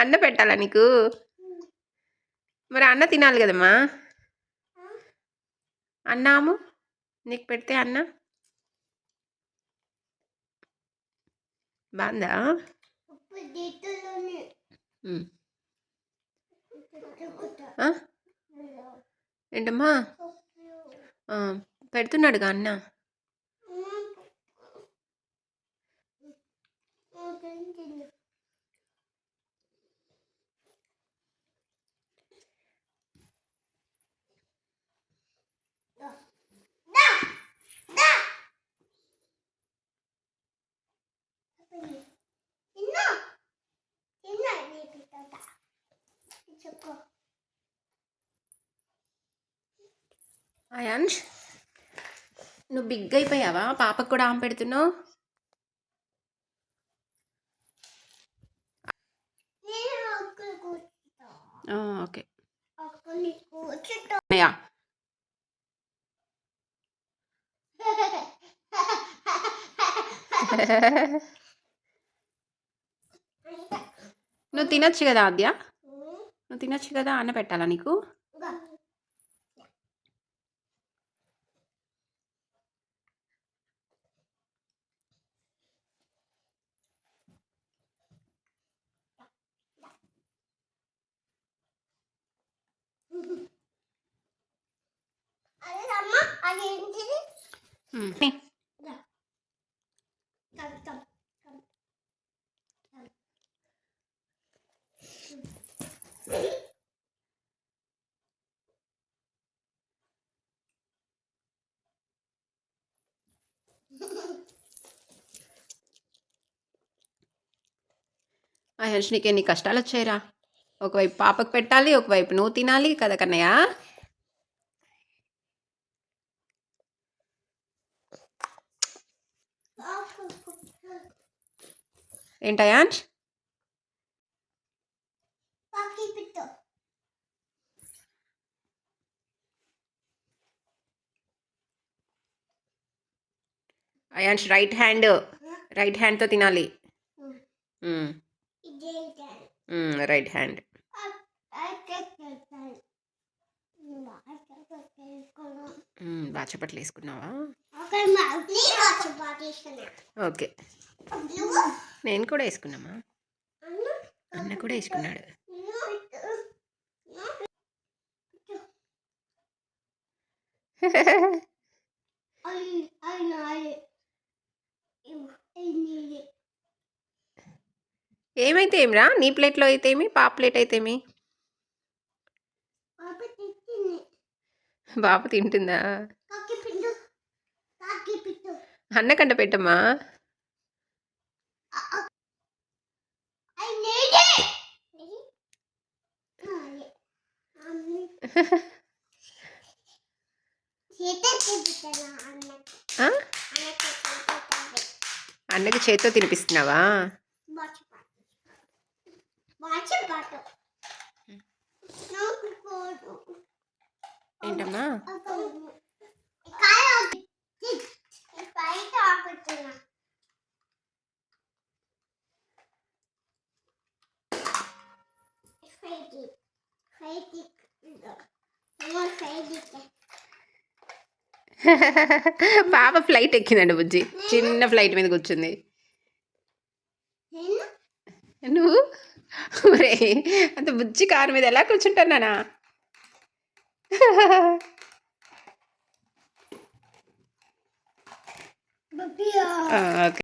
అన్న పెట్టాలా నీకు? మరి అన్న తినాలి కదమ్మా? అన్నాము. నీకు పెడితే అన్న? బాగుందా? ఏంటమ్మా? పెడుతున్నాడుగా అన్న. చెప్పు. అయాన్ష్ నువ్వు బిగ్ అయిపోయావా? పాపకు కూడా ఆమె పెడుతున్నావు? ఓకే. నువ్వు తినొచ్చు కదా ఆద్య? నువ్వు తినొచ్చు కదా అన్న పెట్టాలా నీకు? అదే అమ్మ అది ఏంటిది? అయాన్ష్ నీకు ఎన్ని కష్టాలు వచ్చాయిరా? ఒకవైపు పాపకు పెట్టాలి ఒకవైపు నువ్వు తినాలి కదా కన్నయ్య? ఏంటి అయాన్ష్ పాకి పెట్టు అయాన్ష్ రైట్ హ్యాండ్ రైట్ హ్యాండ్తో తినాలి. రైట్ హ్యాండ్ బాగా చప్పట్లు వేసుకున్నావా? ఓకే. నేను కూడా వేసుకున్నామా? అన్న కూడా వేసుకున్నాడు. ఏమైతే ఏమిరా నీ ప్లేట్లో అయితే ఏమి? పాప ప్లేట్ అయితే ఏమి? బాబు తింటుందా. అన్నకంట పెట్టమ్మా? అన్నకి? చేత్తో తినిపిస్తున్నావా? ఏంటమ్మా? పాప ఫ్లైట్ ఎక్కిందండి బుజ్జి. చిన్న ఫ్లైట్ మీద కూర్చుంది. నువ్వు? మరే అంత బుజ్జి కారు మీద ఎలా కూర్చుంటానా ఓకే.